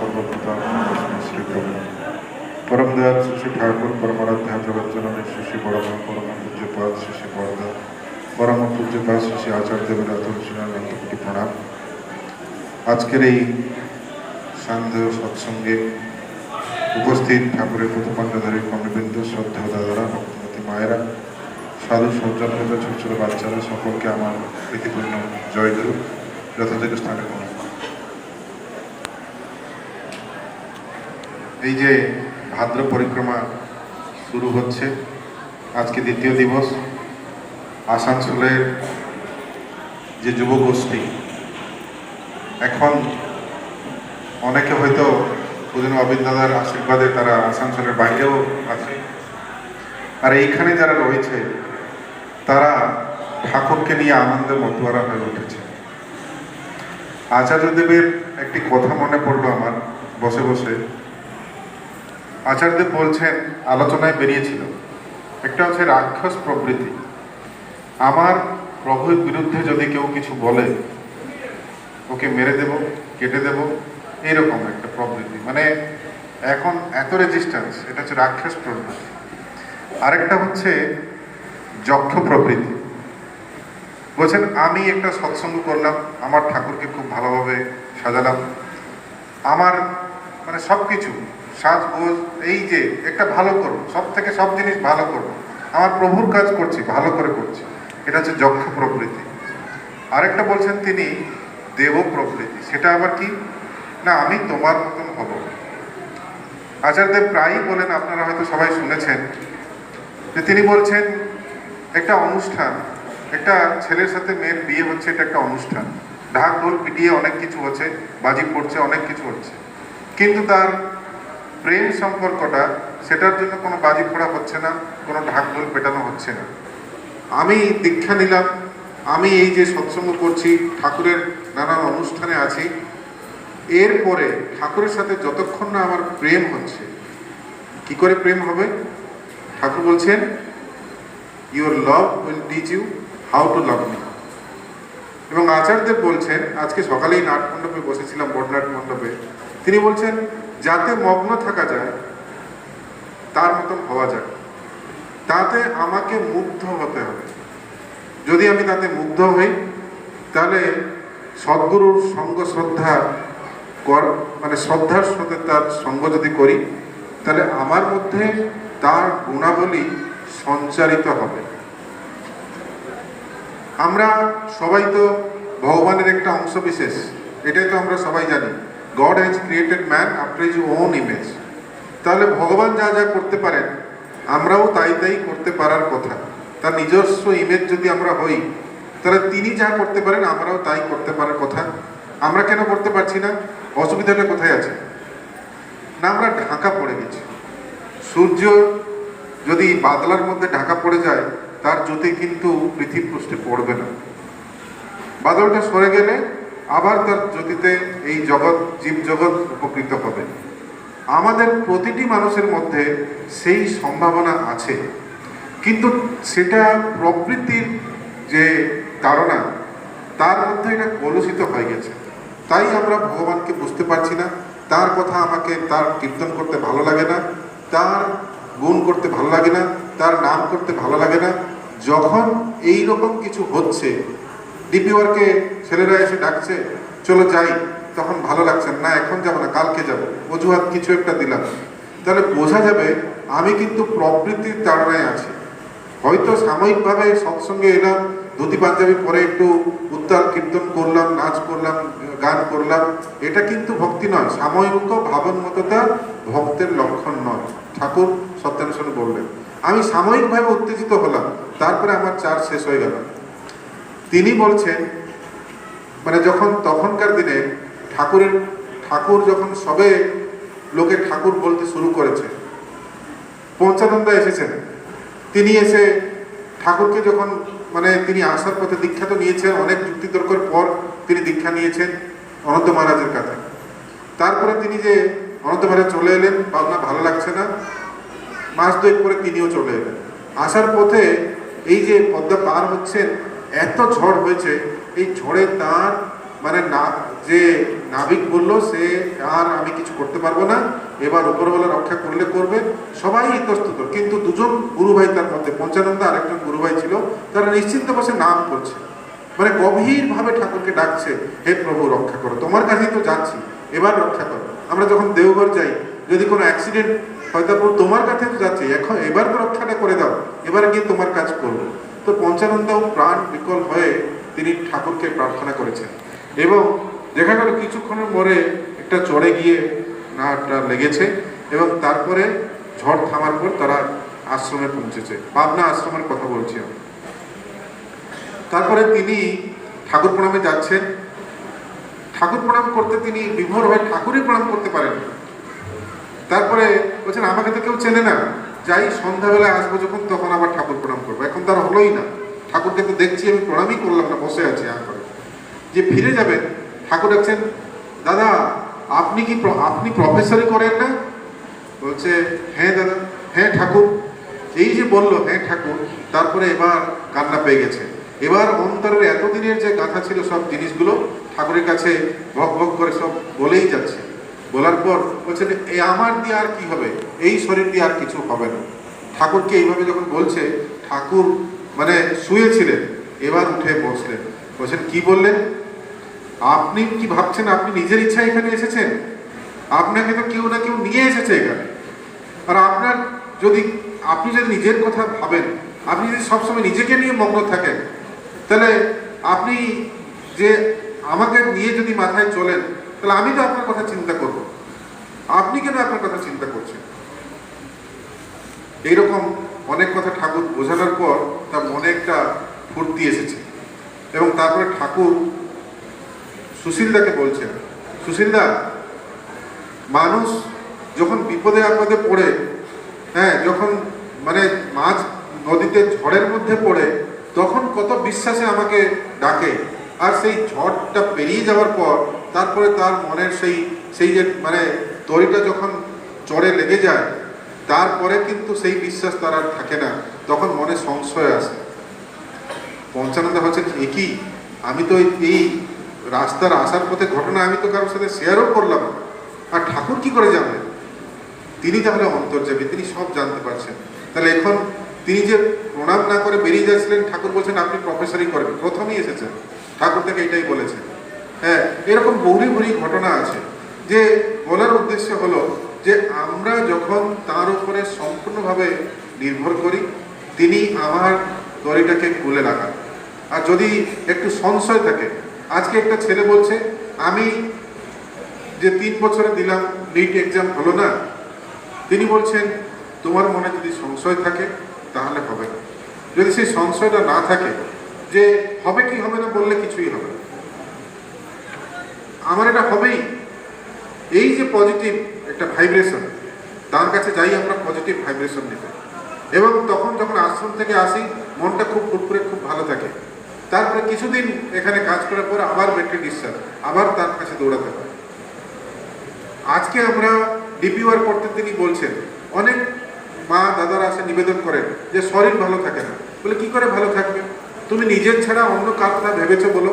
সর্বপ্রথম পরম দয়াল শ্রী ঠাকুর, পরমারাধ্যা, জগজ্জননী শ্রী পরমা, পরম পূজ্যপাল শ্রী পরদা, পরম পূজ্যপাল শ্রী আচার্য দেবের তুলসীনাথকে প্রণাম। আজকের এই সান্ধ্য সৎসঙ্গে উপস্থিত ঠাকুরের প্রতপাণ্ডধারী কর্মবৃন্দ শ্রদ্ধা দাদারা, ভক্তমতী মায়েরা, সাধু সজ্জনতা ছোট ছোট বাচ্চারা, সকলকে আমার প্রীতিপূর্ণ জয় দেব যথাযোগ্য স্থানে এই যে ভাদ্র পরিক্রমা শুরু হচ্ছে, আজকে দ্বিতীয় দিবস, আসানসোলের যে যুব গোষ্ঠী, এখন অনেকে হয়তো পুদিন অবিন দাদার আশীর্বাদে তারা আসানসোলের বাইরেও আছে। আর এইখানে যারা রয়েছে, তারা ঠাকুরকে নিয়ে আনন্দে মতুয়ারা হয়ে উঠেছে। আচার্যদেবের একটি কথা মনে পড়ল আমার, বসে বসে। আচার্যদেব বলছেন, আলোচনায় বেরিয়েছিল। একটা হচ্ছে রাক্ষস প্রবৃত্তি আমার প্রভুর বিরুদ্ধে যদি কেউ কিছু বলে, ওকে মেরে দেব, কেটে দেব এইরকম একটা প্রবৃত্তি মানে এখন এত রেজিস্ট্যান্স এটা হচ্ছে রাক্ষস প্রবৃত্তি আরেকটা হচ্ছে যক্ষ প্রবৃত্তি বলছেন, আমি একটা সৎসঙ্গ করলাম, আমার ঠাকুরকে খুব ভালোভাবে সাজালাম। আমার মানে সব কিছু সাজগোজ এই যে, একটা ভালো করব সব থেকে সব জিনিস ভালো করব আমার প্রভুর কাজ করছি, ভালো করে করছি। এটা হচ্ছে যক্ষ প্রবৃত্তি আরেকটা বলছেন তিনি, দেব প্রবৃত্তি সেটা আবার কি? না, আমি তোমার মতন হব। আচার্যদেব প্রায়ই বলেন, আপনারা হয়তো সবাই শুনেছেন, যে তিনি বলছেন, একটা অনুষ্ঠান, একটা ছেলের সাথে মেয়ের বিয়ে হচ্ছে, এটা একটা অনুষ্ঠান। ঢাক ঢোল পিটিয়ে অনেক কিছু হচ্ছে, বাজি পড়ছে, অনেক কিছু হচ্ছে। কিন্তু তার প্রেম সম্পর্কটা, সেটার জন্য কোনো বাজি ফোড়া হচ্ছে না, কোনো ঢাক ঢোল পেটানো হচ্ছে না। আমি দীক্ষা নিলাম, আমি এই যে সৎসঙ্গ করছি, ঠাকুরের নানান অনুষ্ঠানে আছি, এরপরে ঠাকুরের সাথে যতক্ষণ না আমার প্রেম হচ্ছে, কি করে প্রেম হবে? ঠাকুর বলছেন your love will teach you how to love me এবং আচার্যদেব বলছেন, আজকে সকালেই নাট মণ্ডপে বসেছিলাম বড়নাট মণ্ডপে তিনি বলছেন, যাতে মগ্ন থাকা যায়, তার মতন হওয়া যায়। তাতে আমাকে মুগ্ধ হতে হবে। যদি আমি তাতে মুগ্ধ হই, তাহলে সদ্গুরুর সঙ্গ শ্রদ্ধা কর মানে শ্রদ্ধার সাথে তার সঙ্গ যদি করি, তাহলে আমার মধ্যে তার গুণাবলী সঞ্চারিত হবে। আমরা সবাই তো ভগবানের একটা অংশ বিশেষ এটাই তো আমরা সবাই জানি। God has created man after his own image তাহলে ভগবান যা যা করতে পারেন, আমরাও তাই তাই করতে পারার কথা। তার নিজস্ব ইমেজ যদি আমরা হই, তাহলে তিনি যা করতে পারেন, আমরাও তাই করতে পারার কথা। আমরা কেন করতে পারছি না? অসুবিধাটা কোথায় আছে? না, আমরা ঢাকা পড়ে গেছি। সূর্য যদি বাদলার মধ্যে ঢাকা পড়ে যায়, তার জ্যোতি কিন্তু পৃথিবী পৃষ্ঠে পড়বে না। বাদলটা সরে গেলে আবার তার জ্যোতিতে এই জগৎ, জীব জগৎ উপকৃত হবে। আমাদের প্রতিটি মানুষের মধ্যে সেই সম্ভাবনা আছে। কিন্তু সেটা প্রবৃত্তির যে ধারণা, তার মধ্যে এটা কলুষিত হয়ে গেছে। তাই আমরা ভগবানকে বুঝতে পারছি না। তার কথা আমাকে তার কীর্তন করতে ভালো লাগে না, তার গুণ করতে ভালো লাগে না, তার নাম করতে ভালো লাগে না। যখন এই রকম কিছু হচ্ছে ডিপি ওয়ার্কে ছেলেরা এসে ডাকছে, চলো যাই। তখন ভালো লাগছে না এখন যাব না, কালকে যাব। অজুহাত কিছু একটা দিলাম। তাহলে বোঝা যাবে আমি কিন্তু প্রবৃত্তির তাড়নায় আছি। হয়তো সাময়িকভাবে সৎসঙ্গে এলাম, ধুতি পাঞ্জাবি পরে একটু উত্তাল কীর্তন করলাম, নাচ করলাম, গান করলাম। এটা কিন্তু ভক্তি নয়, সাময়িক ভাবনমততা ভক্তের লক্ষণ নয়। ঠাকুর সত্যানুসরণ বললেন, আমি সাময়িকভাবে উত্তেজিত হলাম, তারপরে আমার চার শেষ হয়ে গেল। তিনি বলছেন মানে যখন তখনকার দিনে ঠাকুরের, ঠাকুর যখন সবে লোকে ঠাকুর বলতে শুরু করেছে, পঞ্চানন্দা এসেছেন। তিনি এসে ঠাকুরকে যখন মানে তিনি আসার পথে দীক্ষা তো নিয়েছেন, অনেক যুক্তিতর্কের পর তিনি দীক্ষা নিয়েছেন অনন্ত মহারাজের কাছে। তারপরে তিনি যে অনন্ত মহারাজ চলে এলেন ভাবনা ভালো লাগছে না, মাস দুয়েক পরে তিনিও চলে এলেন। আসার পথে এই যে পদ্মা পার হচ্ছেন এত ঝড় হয়েছে, এই ঝড়ে তার মানে না, যে নাবিক বলল, সে আর আমি কিছু করতে পারব না। এবার উপরবেলা রক্ষা করলে করবে, সবাই ইতস্তত। কিন্তু দুজন গুরু ভাই তার মধ্যে, পঞ্চানন্দ আর একজন গুরু ভাই ছিল, তারা নিশ্চিন্ত বসে নাম করছে। মানে গভীরভাবে ঠাকুরকে ডাকছে, হে প্রভু, রক্ষা করো। তোমার কাছেই তো যাচ্ছি, এবার রক্ষা করো। আমরা যখন দেওঘর যাই, যদি কোনো অ্যাক্সিডেন্ট হয়, তারপর তোমার কাছে তো যাচ্ছে। এখন এবার তো রক্ষাটা করে দাও, এবার গিয়ে তোমার কাজ করব। তো পঞ্চানন্দ প্রাণ বিকল হয়ে তিনি ঠাকুরকে প্রার্থনা করেছেন। এবং দেখা গেল কিছুক্ষণের পরে একটা চড়ে গিয়ে নাটা লেগেছে এবং তারপরে ঝড় থামার পর তারা আশ্রমে পৌঁছেছে। পাবনা আশ্রমের কথা বলছি আমি। তারপরে তিনি ঠাকুর প্রণামে যাচ্ছেন। ঠাকুর প্রণাম করতে তিনি বিভোর হয়ে ঠাকুরই প্রণাম করতে পারেন তারপরে বলছেন, আমাকে তো কেউ চেনে না। যাই সন্ধ্যাবেলায় আসব যখন, তখন আবার ঠাকুর প্রণাম করব। এখন তার হলোই না। ঠাকুরকে তো দেখছি, আমি প্রণামই করলাম না, বসে আছি আ করে। যে ফিরে যাবেন ঠাকুর ডাকছেন দাদা, আপনি কি আপনি প্রফেসরই করেন না? বলছে হ্যাঁ দাদা হ্যাঁ ঠাকুর। এই যে বলল হ্যাঁ ঠাকুর, তারপরে এবার কান্না পেয়ে গেছে। এবার অন্তরের এতদিনের যে গাথা ছিল সব জিনিসগুলো, ঠাকুরের কাছে ভক ভক করে সব বলেই যাচ্ছে। বলার পর বলছেন এ আমার দিয়ে আর কি হবে? এই শরীর দিয়ে আর কিছু হবে না। ঠাকুরকে এইভাবে যখন বলছে, ঠাকুর মানে শুয়েছিলেন, এবার উঠে বসলেন। বলছেন, কি বললেন? আপনি কি ভাবছেন আপনি নিজের ইচ্ছা এখানে এসেছেন? আপনাকে তো কেউ না কেউ নিয়ে এসেছে এখানে। আর আপনার যদি, আপনি যদি নিজের কথা ভাবেন, আপনি যদি সবসময় নিজেকে নিয়ে মগ্ন থাকেন, তাহলে আপনি যে আমাকে নিয়ে যদি মাথায় চলেন তাহলে আমি তো আপনার কথা চিন্তা করব। আপনি কেন আপনার কথা চিন্তা করছেন? এইরকম অনেক কথা ঠাকুর বোঝানোর পর তার মনে একটা ফুর্তি এসেছে। এবং তারপরে ঠাকুর সুশীলদাকে বলছেন, সুশীলদা, মানুষ যখন বিপদে আপদে পড়ে হ্যাঁ যখন মানে মাছ নদীতে ঝড়ের মধ্যে পড়ে, তখন কত বিশ্বাসে আমাকে ডাকে। আর সেই ঝড়টা পেরিয়ে যাওয়ার পর তারপরে তার মনের সেই সেই যে মানে তরিটা যখন চড়ে লেগে যায়, তারপরে কিন্তু সেই বিশ্বাস তার আর থাকে না। তখন মনে সংশয় আসে। পঞ্চানন্দ হচ্ছে একই আমি তো এই- রাস্তার আসার পথে ঘটনা আমি তো কারোর সাথে শেয়ারও করলাম আর ঠাকুর কি করে জানলেন তিনি তাহলে অন্তর্যামী, তিনি সব জানতে পারছেন। তাহলে এখন তিনি যে প্রণাম না করে বেরিয়ে যাচ্ছিলেন, ঠাকুর বলছেন, আপনি প্রফেসরই করবেন। প্রথমেই এসেছেন। ঠাকুর থেকে এটাই বলেছেন। হ্যাঁ এরকম বহুরি বহুরি ঘটনা আছে। যে বলার উদ্দেশ্য হলো যে আমরা যখন তার উপরে সম্পূর্ণভাবে নির্ভর করি, তিনি আমার দড়িটাকে খুলে রাখান আর যদি একটু সংশয় থাকে, আজকে একটা ছেলে বলছে, আমি যে তিন বছরে দিলাম নিট এক্সাম হলো না। তিনি বলছেন, তোমার মনে যদি সংশয় থাকে, তাহলে হবে না। যদি সেই সংশয়টা না থাকে, যে হবে কি হবে না বললে কিছুই হবে না। আমার এটা হবেই। এই যে পজিটিভ একটা ভাইব্রেশন তার কাছে যাই আমরা পজিটিভ ভাইব্রেশন নিতে। এবং তখন যখন আশ্রম থেকে আসি, মনটা খুব ফুটফুরে খুব ভালো থাকে। তারপরে কিছুদিন এখানে কাজ করার পর আবার ব্যাটারি ডিসচার্জ, আবার তার কাছে দৌড়াতে হয়। আজকে আমরা ডিপি ওয়ার করতে তিনি বলছেন, অনেক মা দাদারা আসে নিবেদন করেন যে শরীর ভালো থাকে না। বলে, কি করে ভালো থাকবে? তুমি নিজের ছাড়া অন্য কার কথা ভেবেছো বলো?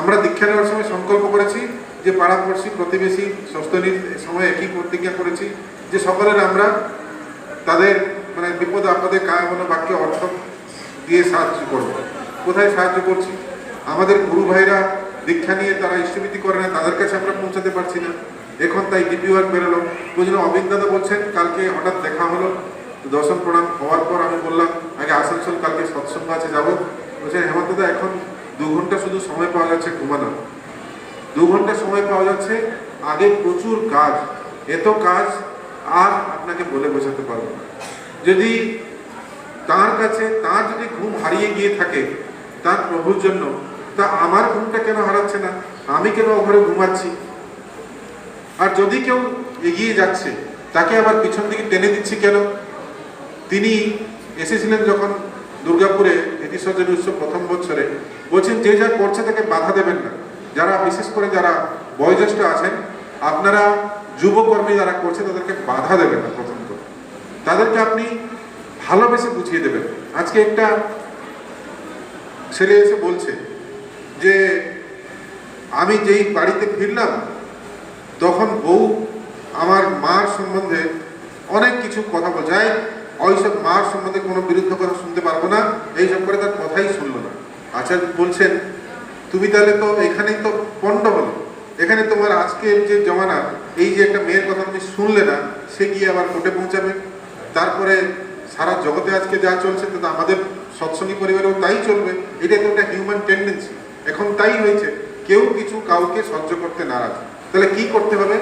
আমরা দীক্ষা নেওয়ার সময় সংকল্প করেছি যে পাড়াপড়শি, প্রতিবেশী সস্তনীর সময় একই প্রতিজ্ঞা করেছি যে সকলের আমরা তাদের মানে বিপদ আপদে কায় মনো বাক্য অর্থ দিয়ে সাহায্য করব। কোথায় সাহায্য করছি? আমাদের গুরু ভাইরা দীক্ষা নিয়ে তারা ইষ্টভীতি করে না, তাদের কাছে আমরা পৌঁছাতে পারছি না। এখন তাই ডিপি ওয়ার্ক বেরোলো জন্য অবিন দাদা বলছেন, কালকে হঠাৎ দেখা হলো। দর্শন প্রণাম হওয়ার পর আমি বললাম, আগে আসানসোল, কালকে সৎসঙ্গ আছে, যাব। বলছেন হেমন্ত এখন দু ঘণ্টা শুধু সময় পাওয়া যাচ্ছে ঘুমানোর। দু ঘণ্টা সময় পাওয়া যাচ্ছে আগে প্রচুর কাজ। এত কাজ আর আপনাকে বলে বোঝাতে পারব না। যদি তার কাছে, তার যদি ঘুম হারিয়ে গিয়ে থাকে তার প্রভুর জন্য, তা আমার ঘুমটা কেন হারাচ্ছে না? আমি কেন ঘরে ঘুমাচ্ছি? আর যদি কেউ এগিয়ে যাচ্ছে, তাকে আবার পিছন দিকে টেনে দিচ্ছি কেন? তিনি এসেছিলেন যখন দুর্গাপুরে এতিসর্জন উৎসব প্রথম বছরে বলছেন যে যা করছে তাকে বাধা দেবেন না। যারা, বিশেষ করে যারা বয়োজ্যেষ্ঠ আছেন, আপনারা যুবকর্মী যারা করছে তাদেরকে বাধা দেবেন না প্রথম তাদেরকে আপনি ভালোবেসে বুঝিয়ে দেবেন। আজকে একটা ছেলে এসে বলছে যে, আমি যেই বাড়িতে ফিরলাম, তখন বউ আমার মার সম্বন্ধে অনেক কিছু কথা বোঝায় ওইসব মার সম্বন্ধে কোনো বিরুদ্ধ কথা শুনতে পারব না এইসব করে তার কথাই শুনলো না। আচার্য বলছেন, তুমি তাহলে তো এখানেই তো পণ্ড হলো। এখানে তোমার আজকের যে জমানা, এই যে একটা মেয়ের কথা তুমি শুনলে না, সে গিয়ে আবার কোর্টে পৌঁছাবে। তারপরে সারা জগতে আজকে যা চলছে, তো আমাদের সৎসঙ্গী পরিবারেও তাই চলবে। এটা তো একটা হিউম্যান টেন্ডেন্সি এখন তাই হয়েছে, কেউ কিছু কাউকে সহ্য করতে নারাজ। তাহলে কি করতে হবে?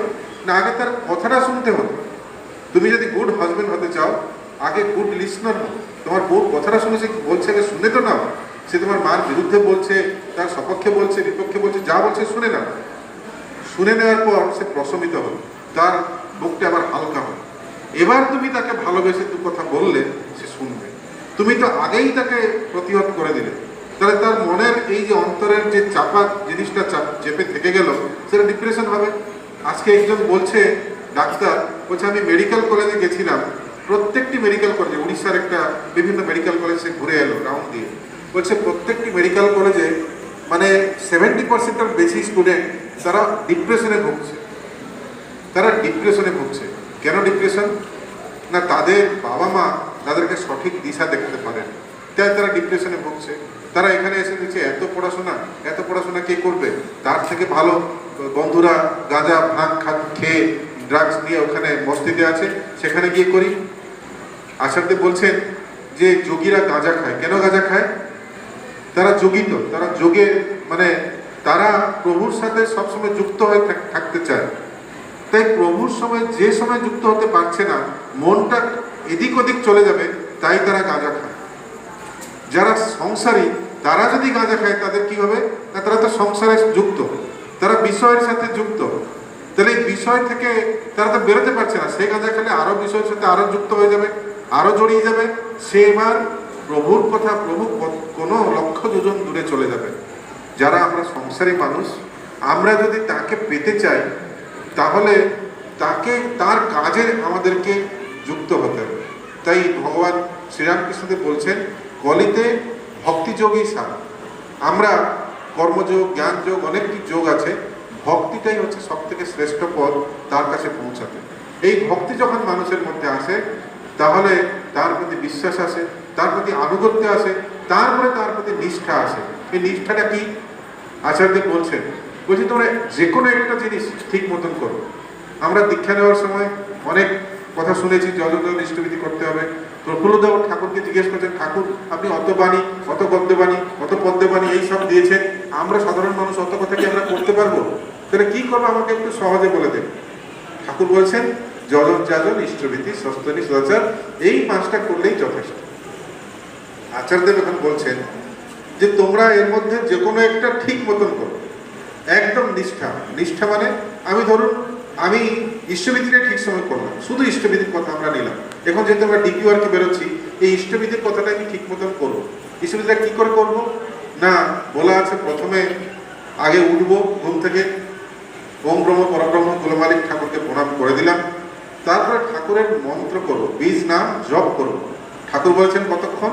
না, আগে তার কথাটা শুনতে হবে। তুমি যদি গুড হাজবেন্ড হতে চাও আগে গুড লিসনার হও তোমার বউ কথাটা শুনেছে বলছে? আগে শুনে তো নাও। সে তোমার মার বিরুদ্ধে বলছে, তার সপক্ষে বলছে, বিপক্ষে বলছে, যা বলছে শুনে নাও। শুনে নেওয়ার পর সে প্রশমিত হল। তার বুকটা আবার হালকা হল। এবার তুমি তাকে ভালোবেসে দু কথা বললে, সে শুনবে। তুমি তো আগেই তাকে প্রতিহত করে দিলে। তাহলে তার মনের এই যে অন্তরের যে চাপা জিনিসটা চেপে থেকে গেল, সেটা ডিপ্রেশন হবে। আজকে একজন বলছে, ডাক্তার, বলছে, আমি মেডিকেল কলেজে গেছিলাম। প্রত্যেকটি মেডিকেল কলেজে উড়িষ্যার একটা বিভিন্ন মেডিকেল কলেজে ঘুরে এলো রাউন্ড দিয়ে। বলছে প্রত্যেকটি মেডিকেল কলেজে মানে সেভেন্টি পার্সেন্টের বেশি স্টুডেন্ট তারা ডিপ্রেশনে ভুগছে। তারা ডিপ্রেশনে ভুগছে। কেন ডিপ্রেশন না, তাদের বাবা মা তাদেরকে সঠিক দিশা দেখতে পারেন। তাই তারা ডিপ্রেশনে ভুগছে। তারা এখানে এসে দিচ্ছে এত পড়াশোনা এত পড়াশোনা কে করবে? তার থেকে ভালো বন্ধুরা গাঁজা ভাঙ খেয়ে ড্রাগস নিয়ে ওখানে মস্তিতে আছে। সেখানে গিয়ে করি। আচার্য বলছেন যে যোগীরা গাঁজা খায়। কেন গাঁজা খায়? তারা যোগী তারা যোগে মানে তারা প্রভুর সাথে সবসময় যুক্ত হয়ে থাকতে চায়। তাই প্রভুর সময় যে সময় যুক্ত হতে পারছে না, মনটা এদিক ওদিক চলে যাবে, তাই তারা গাঁজা খায়। যারা সংসারী, তারা যদি গাঁজা খায়, তাদের কি হবে? না, তারা তো সংসারে যুক্ত। তারা বিষয়ের সাথে যুক্ত। তাহলে এই বিষয় থেকে তারা তো বেরোতে পারছে না। সে গাঁজা খেলে আরও বিষয়ের সাথে আরও যুক্ত হয়ে যাবে। আরও জড়িয়ে যাবে। সে এবার প্রভুর কথা প্রভু কোনো লক্ষ দুজন দূরে চলে যাবে। যারা আমরা সংসারী মানুষ, আমরা যদি তাকে পেতে চাই, তাহলে তাকে, তার কাজে আমাদেরকে যুক্ত হতে হবে। তাই ভগবান শ্রীরামকৃষ্ণদেব বলছেন, কলিতে ভক্তিযোগই সার। আমরা কর্মযোগ, জ্ঞানযোগ অনেকটি যোগ আছে, ভক্তিটাই হচ্ছে সব থেকে শ্রেষ্ঠ পদ তার কাছে পৌঁছাতে। এই ভক্তি যখন মানুষের মধ্যে আসে তাহলে তার প্রতি বিশ্বাস আসে তার প্রতি আনুগত্য আসে তারপরে তার প্রতি নিষ্ঠা আসে এই নিষ্ঠাটা কি? আচার্য বলছেন, বলছি, তোমরা যে কোনো একটা জিনিস ঠিক মতন করো। আমরা দীক্ষা নেওয়ার সময় অনেক কথা শুনেছি যজল ইষ্টবিধি করতে হবে। প্রফুল্লদেব ঠাকুরকে জিজ্ঞেস করছেন, ঠাকুর, আপনি অত বাণী, অত গদ্যবাণী, অত পদ্যবাণী এই সব দিয়েছেন, আমরা সাধারণ মানুষ অত কথা কি আমরা করতে পারব? তাহলে কি করব আমাকে একটু সহজে বলে দেন। ঠাকুর বলছেন যাজন ইষ্টবিধি সস্তনী সদাচার এই পাঁচটা করলেই যথেষ্ট। আচার্যদেব এখন বলছেন যে তোমরা এর মধ্যে যে কোনো একটা ঠিক মতন করো। একদম নিষ্ঠা। নিষ্ঠা মানে আমি ধরুন, আমি ইষ্টবিধিটা ঠিক সময় করলাম, শুধু ইষ্টবিধির কথা আমরা নিলাম। এখন যেহেতু আমরা ডিপি ওয়ার্কে বেরোচ্ছি, এই ইষ্টবিধির কথাটা আমি ঠিক মতন করব। ইষ্টবিধিটা কী করে করব? না, বলা আছে প্রথমে আগে উঠবো ঘুম থেকে, ওম ব্রহ্ম, পরব্রহ্ম, কুলমালিক ঠাকুরকে প্রণাম করে দিলাম। তারপরে ঠাকুরের মন্ত্র করব বীজ নাম জপ করব ঠাকুর বলেছেন, কতক্ষণ?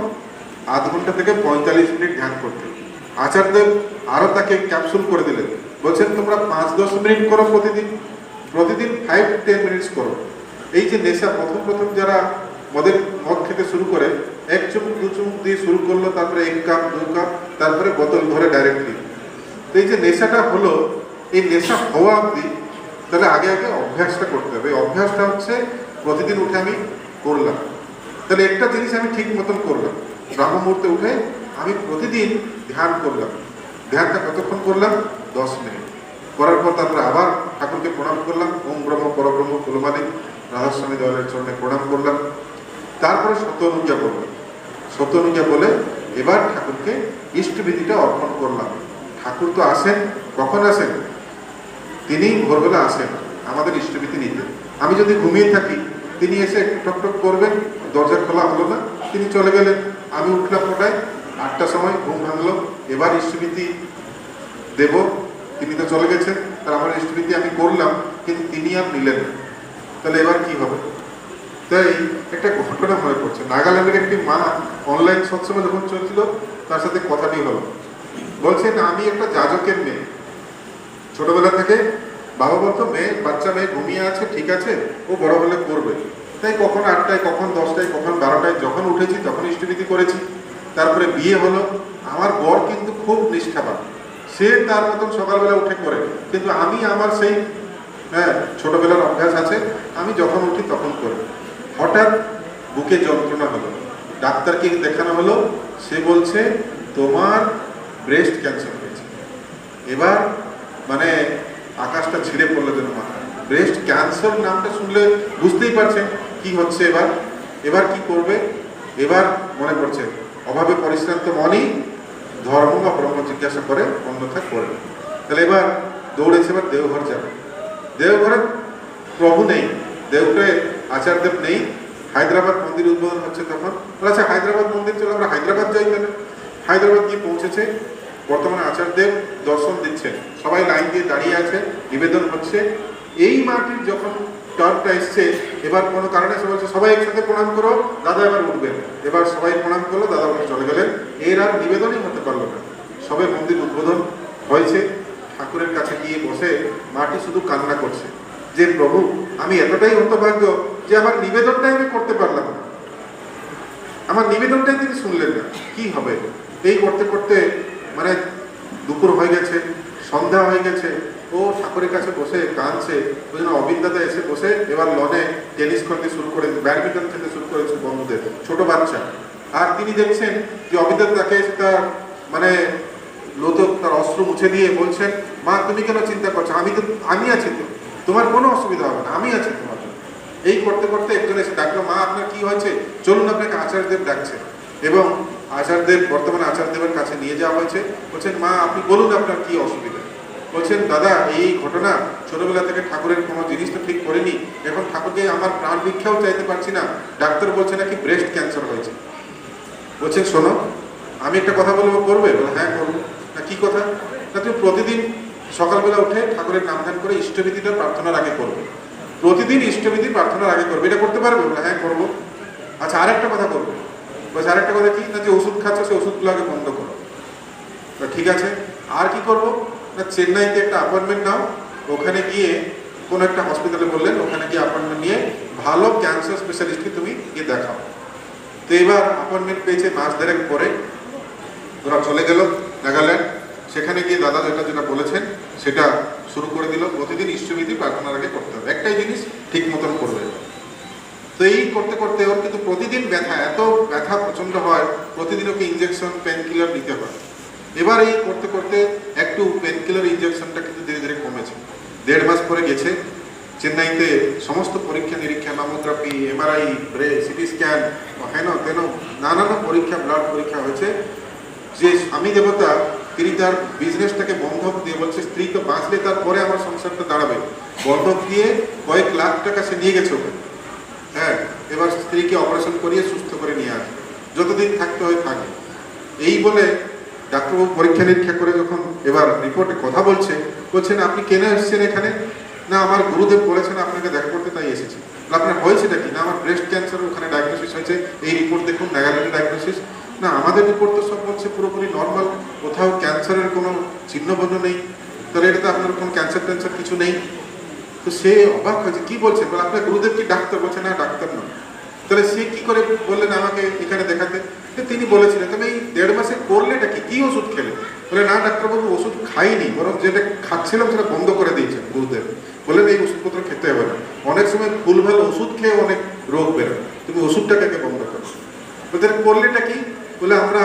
আধ ঘণ্টা থেকে পঁয়তাল্লিশ মিনিট ধ্যান করতে। আচার্যদেব আরও তাকে ক্যাপসুল করে দিলেন। বলছেন, তোমরা পাঁচ দশ মিনিট করো প্রতিদিন। প্রতিদিন ফাইভ টেন মিনিটস করো। এই যে নেশা প্রথম প্রথম যারা মদের মদ খেতে শুরু করে, এক চুমুক, দু চুমুক দিয়ে শুরু করল, তারপরে এক কাপ, দু কাপ, তারপরে বোতল ধরে ডাইরেক্টলি তো এই যে নেশাটা হলো, এই নেশা হওয়া অবধি তাহলে আগে আগে অভ্যাসটা করতে হবে। অভ্যাসটা হচ্ছে প্রতিদিন উঠে আমি করলাম। তাহলে একটা জিনিস আমি ঠিক মতন করলাম। ব্রাহ্ম মুহূর্তে উঠে আমি প্রতিদিন ধ্যান করলাম। ধ্যানটা কতক্ষণ করলাম? দশ মিনিট। করার পর তারপরে আবার ঠাকুরকে প্রণাম করলাম। ওম ব্রহ্ম পরব্রহ্ম কুলমালিক রাধাস্বামী দলের চরণে প্রণাম করলাম। তারপরে সত্য অনুজ্ঞা করলাম। সত্য অনুজ্ঞা বলে এবার ঠাকুরকে ইষ্টবিধিটা অর্পণ করলাম। ঠাকুর তো আসেন। কখন আসেন? তিনি ভোরবেলা আসেন, আমাদের ইষ্টবিধি নিতে। আমি যদি ঘুমিয়ে থাকি, তিনি এসে টক টক করবেন, দরজা খোলা হলো না, তিনি চলে গেলেন। আমি উঠলাম ওটায় আটটার সময় ঘুম ভাঙলো, এবার ইষ্টবিধি দেব, তিনি তো চলে গেছেন, তার আমার ইষ্টবিধি আমি করলাম, কিন্তু তিনি আর নিলেন না। তাহলে এবার কি হবে? তাই একটা ঘটনা মনে পড়ছে। নাগাল্যান্ডের একটি মা অনলাইন সৎসঙ্গ যখন চলছিল, তার সাথে কথাটি হলো, বলছেন, আমি একটা যাজকের মেয়ে ছোটবেলা থেকে বাবা বলতো, মেয়ে, বাচ্চা, মেয়ে ঘুমিয়ে আছে, ঠিক আছে? ও বড় হলে করবে। তাই কখন আটটায়, কখন দশটায়, কখন বারোটায় যখন উঠেছি, তখন ইষ্টবিধি করেছি। তারপরে বিয়ে হলো। আমার বর কিন্তু খুব নিষ্ঠাবান। সে তার মতন সকালবেলা উঠে করে। কিন্তু আমি আমার সেই হ্যাঁ ছোটবেলার অভ্যাস আছে। আমি যখন উঠি তখন করি। হঠাৎ বুকে যন্ত্রণা হলো। ডাক্তারকে দেখানো হলো। সে বলছে, তোমার ব্রেস্ট ক্যান্সার হয়েছে। এবার মানে আকাশটা ছিঁড়ে পড়ল যেন মাথা ব্রেস্ট ক্যান্সার নামটা শুনলে বুঝতেই পারছেন কি হচ্ছে এবার। এবার কি করবে? এবার মনে পড়ছে, অভাবে পরিশ্রান্ত মনই ধর্ম বা ব্রহ্ম জিজ্ঞাসা করে, অন্যথা করবে তাহলে এবার দৌড়েছে, এবার দেওঘর যাবে। দেওঘরে প্রভু নেই, দেওঘরে আচার্যদেব নেই। হায়দ্রাবাদ মন্দির উদ্বোধন হচ্ছে তখন। আচ্ছা হায়দ্রাবাদ মন্দির চলো, আমরা হায়দ্রাবাদ যাই তাহলে। হায়দ্রাবাদ গিয়ে পৌঁছেছে। বর্তমানে আচার্যদেব দর্শন দিচ্ছেন। সবাই লাইন দিয়ে দাঁড়িয়ে আছে, নিবেদন হচ্ছে। এই মাটির যখন টার্মটা এসছে, এবার কোনো কারণে সে বলছে, সবাই একসাথে প্রণাম করো, দাদা এবার উঠবেন। এবার সবাই প্রণাম করল, দাদা উঠে চলে গেলেন। এর আর নিবেদনই হতে পারল না। সবে মন্দির উদ্বোধন হয়েছে। ঠাকুরের কাছে গিয়ে বসে মাটি শুধু কান্না করছে। যে প্রভু, আমি এতটাই হতভাগ্য যে আমার নিবেদনটাই আমি করতে পারলাম না। আমার নিবেদনটাই তিনি শুনলেন না। কি হবে? এই করতে করতে মানে দুপুর হয়ে গেছে, সন্ধ্যা হয়ে গেছে, ও ঠাকুরের কাছে বসে কাঁদছে, ওই জন্য অবিদ্যাতে এসে বসে এবার লনে টেনিস খেলতে শুরু করে, ব্যাডমিন্টন খেলতে শুরু করেছে বন্ধুদের, ছোট বাচ্চা। আর তিনি দেখছেন যে অবিদ্যাতে তাকে তার মানে লোতক, তার অস্ত্র মুছে দিয়ে বলছেন, মা, তুমি কেন চিন্তা করছ? আমি তো, আমি আছি তো। তোমার কোনো অসুবিধা হবে না, আমি আছি তোমার এই করতে করতে একজন এসে ডাকলো, মা, আপনার কি হয়েছে? চলুন, আপনাকে আচার্যদেব ডাকছে। এবং আচার্যদেব বর্তমানে আচার্যদেবের কাছে নিয়ে যাওয়া হয়েছে। বলছেন, মা, আপনি বলুন আপনার কি অসুবিধা? বলছেন, দাদা, এই ঘটনা ছোটবেলা থেকে ঠাকুরের কোনো জিনিস তো ঠিক করিনি। এখন ঠাকুরকে আমার প্রাণ ভিক্ষাও চাইতে পারছি না। ডাক্তার বলছে নাকি ব্রেস্ট ক্যান্সার হয়েছে। বলছেন, শোনো, আমি একটা কথা বলব, করবে? বলে হ্যাঁ করব। না কি কথা? না তুমি প্রতিদিন সকালবেলা উঠে ঠাকুরের নাম ধ্যান করে ইষ্টবিধিটা প্রার্থনার আগে করবে। প্রতিদিন ইষ্টবিধি প্রার্থনার আগে করবে। এটা করতে পারবে? বলে হ্যাঁ করব। আচ্ছা আর একটা কথা করব। বলছে আরেকটা কথা কি না যে ওষুধ খাচ্ছ, সেই ওষুধগুলো আগে বন্ধ করো। তা ঠিক আছে, আর কি করব? না, চেন্নাইতে একটা অ্যাপয়েন্টমেন্ট নাও, ওখানে গিয়ে কোনো একটা হসপিটালে বললেন, ওখানে গিয়ে অ্যাপয়েন্টমেন্ট নিয়ে ভালো ক্যান্সার স্পেশালিস্টকে তুমি গিয়ে দেখাও। তো এবার অ্যাপয়েন্টমেন্ট পেয়েছে মাস দেড়েক পরে। ওরা চলে গেল নাগাল্যান্ড। সেখানে গিয়ে দাদা যেটা যেটা বলেছেন, সেটা শুরু করে দিল। প্রতিদিন ইষ্টবিধি প্রার্থনার আগে করতে হবে। একটাই জিনিস, ঠিক মতন করবে। তো এই করতে করতে ওর কিন্তু প্রতিদিন ব্যথা, এত ব্যথা প্রচণ্ড হয়, প্রতিদিন ওকে ইঞ্জেকশন পেন কিলার নিতে হয়। এবার এই করতে করতে একটু পেন কিলার ইঞ্জেকশনটা কিন্তু ধীরে ধীরে কমেছে। দেড় মাস পরে গেছে। চেন্নাইতে সমস্ত পরীক্ষা নিরীক্ষা মামোগ্রাফি এমআরআই ব্রে সিটি স্ক্যান হেন তেন নানান পরীক্ষা ব্লাড পরীক্ষা হয়েছে। যে স্বামী দেবতা, তিনি তার বিজনেসটাকে বন্ধক দিয়ে বলছে, স্ত্রী তো বাঁচলে তারপরে আমার সংসারটা দাঁড়াবে। বন্ধক দিয়ে কয়েক লাখ টাকা সে নিয়ে গেছে ওকে। হ্যাঁ এবার স্ত্রীকে অপারেশন করিয়ে সুস্থ করে নিয়ে আসবে যতদিন থাকতে হয় থাকে। এই বলে ডাক্তারবাবু পরীক্ষা নিরীক্ষা করে যখন এবার রিপোর্টে কথা বলছে, বলছেন, আপনি কেন এসেছেন এখানে? না, আমার গুরুদেব বলেছেন আপনাকে দেখা করতে, তাই এসেছি। আপনার হয়েছেটা কি? না, আমার ব্রেস্ট ক্যান্সার ওখানে ডায়াগনোসিস হয়েছে। এই রিপোর্ট দেখুন নাগাল্যান্ডের ডায়াগনোসিস না, আমাদের রিপোর্ট তো সব বলছে পুরোপুরি নর্মাল কোথাও ক্যান্সারের কোনো চিহ্নবর্ণ নেই। তাহলে এটাতে আপনার কোনো ক্যান্সার ট্যান্সার কিছু নেই। তো সে অবাক হয়েছে কি বলছে? বলে আপনার গুরুদেব কি ডাক্তার বলছে? না, ডাক্তার নয়। তাহলে সে কি করে বললেন আমাকে এখানে দেখাতে? তিনি বলেছিলেন তবে এই দেড় মাসে করলেটা কি? কি ওষুধ খেলে? বলে, না, ডাক্তারবাবু, ওষুধ খাইনি। বরং যেটা খাচ্ছিলাম সেটা বন্ধ করে দিয়েছেন গুরুদেব। বললেন, এই ওষুধপত্র খেতে হবে না। অনেক সময় ভুলভাল ওষুধ খেয়ে অনেক রোগ বেরোয়। তুমি ওষুধটাকে বন্ধ করো। বলতে করলেটা কি? বলে, আমরা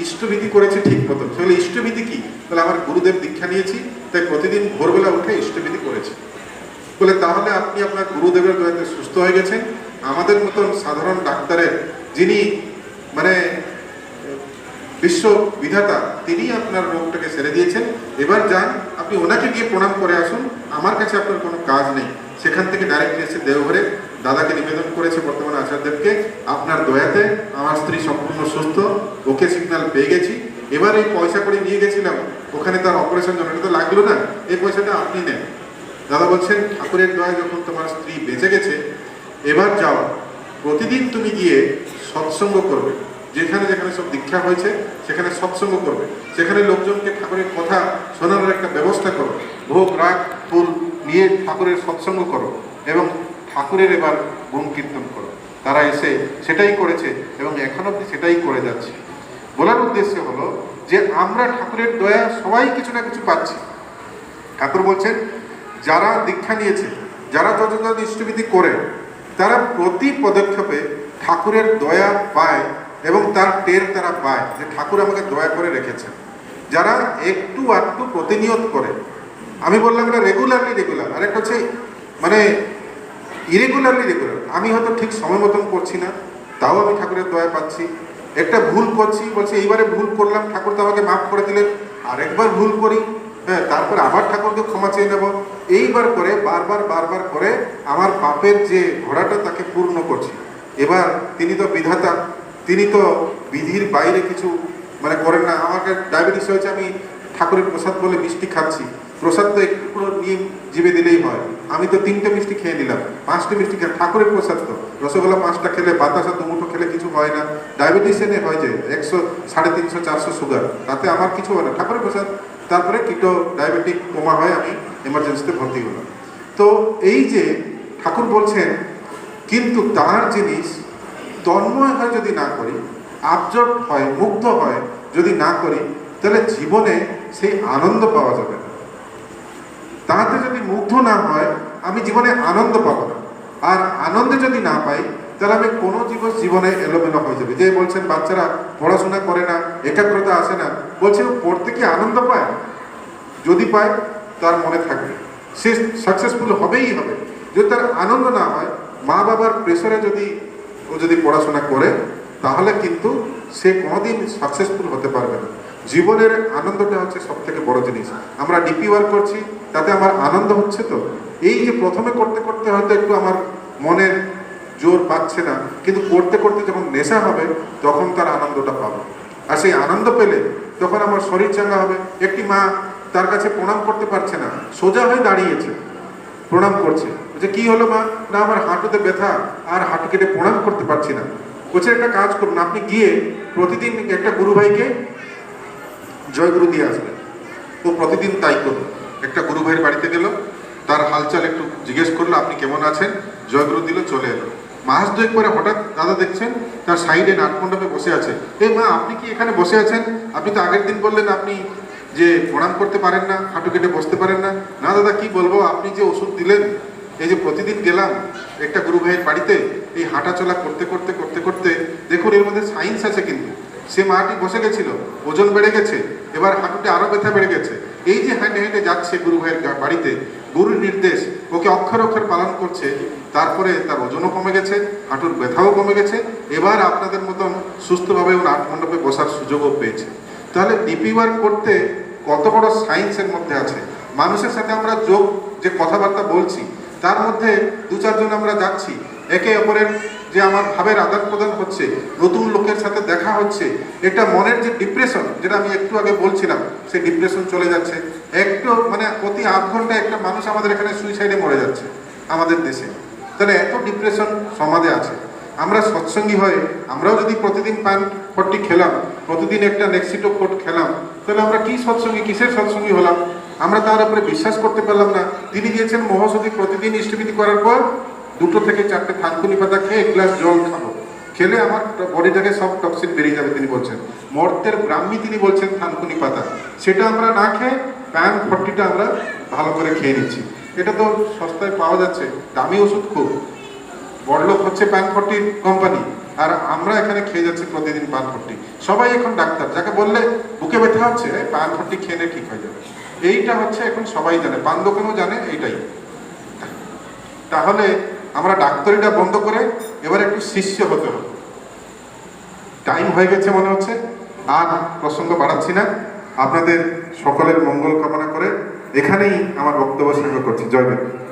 ইষ্টবিধি করেছি ঠিক মতন। তাহলে ইষ্টবিধি কি? তাহলে আমার গুরুদেব দীক্ষা নিয়েছি, তাই প্রতিদিন ভোরবেলা উঠে ইষ্টবিধি করেছি। বলে, তাহলে আপনি আপনার গুরুদেবের দয়াতে সুস্থ হয়ে গেছেন। আমাদের মতন সাধারণ ডাক্তারের যিনি মানে বিশ্ব বিধাতা তিনি আপনার রোগটাকে সেরে দিয়েছেন। এবার যান, আপনি ওনাকে গিয়ে প্রণাম করে আসুন। আমার কাছে আপনার কোনো কাজ নেই। সেখান থেকে ডাইরেক্ট এসে দেওঘরে দাদাকে নিবেদন করেছে বর্তমানে আচার্যদেবকে। আপনার দয়াতে আমার স্ত্রী সম্পূর্ণ সুস্থ, ওকে সিগন্যাল পেয়ে গেছি। এবার এই পয়সা করে নিয়ে গেছিলাম। ওখানে তার অপারেশন জন্য তো লাগল না। এই পয়সাটা আপনি নেন। দাদা বলছেন, ঠাকুরের দয়া যখন তোমার স্ত্রী বেঁচে গেছে, এবার যাও, প্রতিদিন তুমি গিয়ে সৎসঙ্গ করবে। যেখানে যেখানে সব দীক্ষা হয়েছে, সেখানে সৎসঙ্গ করবে। সেখানে লোকজনকে ঠাকুরের কথা শোনানোর একটা ব্যবস্থা করো। ভোগ, রাগ, ফুল নিয়ে ঠাকুরের সৎসঙ্গ করো এবং ঠাকুরের এবার গুণ কীর্তন করো। তারা এসে সেটাই করেছে এবং এখন অব্দি সেটাই করে যাচ্ছে। বলার উদ্দেশ্য হলো যে, আমরা ঠাকুরের দয়া সবাই কিছু না কিছু পাচ্ছি। ঠাকুর বলছেন যারা দীক্ষা নিয়েছে, যারা যতটা ইষ্টবিধি করে, তারা প্রতি পদক্ষেপে ঠাকুরের দয়া পায় এবং তার টের তারা পায় যে ঠাকুর আমাকে দয়া করে রেখেছেন। যারা একটু আধটু প্রতিনিয়ত করে, আমি বললাম এটা রেগুলারলি রেগুলার আরেকটা হচ্ছে মানে ইরেগুলারলি রেগুলার আমি হয়তো ঠিক সময় মতন করছি না, তাও আমি ঠাকুরের দয়া পাচ্ছি। একটা ভুল করছি, বলছি এইবারে ভুল করলাম, ঠাকুর তো আমাকে মাফ করে দিলেন, আরেকবার ভুল করি হ্যাঁ তারপর আবার ঠাকুরকে ক্ষমা চেয়ে নেব। এইবার করে, বারবার বারবার করে আমার পাপের যে ঘোড়াটা তাকে পূর্ণ করছি। এবার তিনি তো বিধাতা, তিনি তো বিধির বাইরে কিছু মানে করেন না। আমাকে ডায়াবেটিস হয়েছে, আমি ঠাকুরের প্রসাদ বলে মিষ্টি খাচ্ছি। প্রসাদ তো একটু নিয়ে জিভে দিলেই হয়। আমি তো তিনটে মিষ্টি খেয়ে নিলাম, পাঁচটা মিষ্টি খেয়ে ঠাকুরের প্রসাদ তো। রসগোল্লা পাঁচটা খেলে, বাতাসা দুমুঠো খেলে কিছু হয় না। ডায়াবেটিস এনে হয় যে একশো, সাড়ে তিনশো, চারশো সুগার। তাতে আমার কিছু হয় না। ঠাকুরের প্রসাদ, তারপরে কিটো ডায়াবেটিক কমা হয় আমি এমার্জেন্সিতে ভর্তি হলাম তো এই যে ঠাকুর বলছেন, কিন্তু তার জিনিস তন্ময় হয় যদি না করি আবজর্ব হয়, মুগ্ধ হয় যদি না করি, তাহলে জীবনে সেই আনন্দ পাওয়া যাবে না। তাহাতে যদি মুগ্ধ না হয়, আমি জীবনে আনন্দ পাবো না। আর আনন্দে যদি না পাই, তাহলে আমি কোনো জীবন জীবনে এলোমেলো হয়ে যাবে। যে বলছেন, বাচ্চারা পড়াশোনা করে না, একাগ্রতা আসে না। বলছে পড়তে কি আনন্দ পায়? যদি পায় তার মনে থাকবে। সে সাকসেসফুল হবেই হবে। যদি তার আনন্দ না হয়, মা বাবার প্রেশারে যদি ও যদি পড়াশোনা করে, তাহলে কিন্তু সে কোনোদিন সাকসেসফুল হতে পারবে না। জীবনের আনন্দটা হচ্ছে সব থেকে বড় জিনিস। আমরা ডিপি ওয়ার্ক করছি, তাতে আমার আনন্দ হচ্ছে তো? এই যে প্রথমে করতে করতে হয়তো একটু আমার মনের জোর পাচ্ছে না, কিন্তু করতে করতে যখন নেশা হবে, তখন তার আনন্দটা পাবো। আর সেই আনন্দ পেলে তখন আমার শরীর চাঙ্গা হবে। একটি মা তার কাছে প্রণাম করতে পারছে না। সোজা হয়ে দাঁড়িয়েছে। প্রণাম করছে। বলছে, কি হলো মা? না, আমার হাঁটুতে ব্যথা। আর হাঁটু কেটে প্রণাম করতে পারছি না। বলছে, একটা কাজ করুন। আপনি গিয়ে প্রতিদিন একটা গুরু ভাইকে জয়গুরু দিয়ে আসবেন। ও প্রতিদিন তাই করুন। একটা গুরু ভাইয়ের বাড়িতে গেল। তার হালচাল একটু জিজ্ঞেস করল, আপনি কেমন আছেন? জয়গুরু দিল, চলে এলো। মাস দুয়েক পরে হঠাৎ দাদা দেখছেন, তার সাইডে নাটমণ্ডপে বসে আছে। এই মা, আপনি কি এখানে বসে আছেন? আপনি তো আগের দিন বললেন আপনি যে প্রণাম করতে পারেন না, হাঁটু কেটে বসতে পারেন না। না, দাদা, কি বলব? আপনি যে ওষুধ দিলেন, এই যে প্রতিদিন গেলাম একটা গুরু ভাইয়ের বাড়িতে, এই হাঁটাচলা করতে করতে করতে করতে, দেখুন, এর মধ্যে সায়েন্স আছে কিন্তু। সে মাটি বসে গেছিল, ওজন বেড়ে গেছে, এবার হাঁটুতে আরও ব্যথা বেড়ে গেছে। এই যে হেঁটে হেঁটে যাচ্ছে গুরু ভাইয়ের বাড়িতে, গুরুর নির্দেশ, ওকে অক্ষর অক্ষর পালন করছে, তারপরে তার ওজনও কমে গেছে, হাঁটুর ব্যথাও কমে গেছে, এবার আপনাদের মতন সুস্থভাবে ওর আট মণ্ডপে বসার সুযোগও পেয়েছে। তাহলে ডিপি ওয়ার্ক করতে কত বড় সায়েন্সের মধ্যে আছে? মানুষের সাথে আমরা যোগ যে কথাবার্তা বলছি, তার মধ্যে দু চারজন আমরা যাচ্ছি, একে অপরের যে আমার ভাবের আদান প্রদান হচ্ছে, নতুন লোকের সাথে দেখা হচ্ছে, এটা মনের যে ডিপ্রেশন যেটা আমি একটু আগে বলছিলাম, সেই ডিপ্রেশন চলে যাচ্ছে। একটু মানে প্রতি আধ ঘণ্টা একটা মানুষ আমাদের এখানে সুইসাইডে মরে যাচ্ছে, আমাদের দেশে। তাহলে এত ডিপ্রেশন সমাজে আছে। আমরা সৎসঙ্গী হয়ে, আমরাও যদি প্রতিদিন পান ফটটি খেলাম, প্রতিদিন একটা নেক্সিটো ফোট খেলাম, তাহলে আমরা কি সৎসঙ্গী, কিসের সৎসঙ্গী হলাম? আমরা তার উপরে বিশ্বাস করতে পারলাম না। তিনি দিয়েছেন মহাসতী প্রতিদিন ইষ্টবিধি করার পর দুটো থেকে চারটে থানকুনি পাতা খেয়ে এক গ্লাস জল খাব। খেলে আমার বডিটাকে সব টক্সিন বেরিয়ে যাবে, তিনি বলছেন। মর্তের ব্রাহ্মী তিনি বলছেন থানকুনি পাতা। সেটা আমরা না খেয়ে প্যান ফট্টিটা আমরা ভালো করে খেয়ে নিচ্ছি। এটা তো সস্তায় পাওয়া যাচ্ছে, দামি ওষুধ খুব। বড়লোক হচ্ছে প্যান ফট্টির কোম্পানি। আর আমরা এখানে খেয়ে যাচ্ছি প্রতিদিন পান ফট্টি সবাই এখন ডাক্তার, যাকে বললে বুকে ব্যথা হচ্ছে এই পান ফট্টি খেয়ে ঠিক হয়ে যাবে। এইটা হচ্ছে এখন সবাই জানে, পান দোকানও জানে এইটাই। তাহলে আমরা ডাক্তারিটা বন্ধ করে এবার একটু শিষ্য হতে হবে। টাইম হয়ে গেছে মনে হচ্ছে, আর প্রসঙ্গ বাড়াচ্ছি না। আপনাদের সকলের মঙ্গল কামনা করে এখানেই আমার বক্তব্য সাঙ্গ করছি। জয়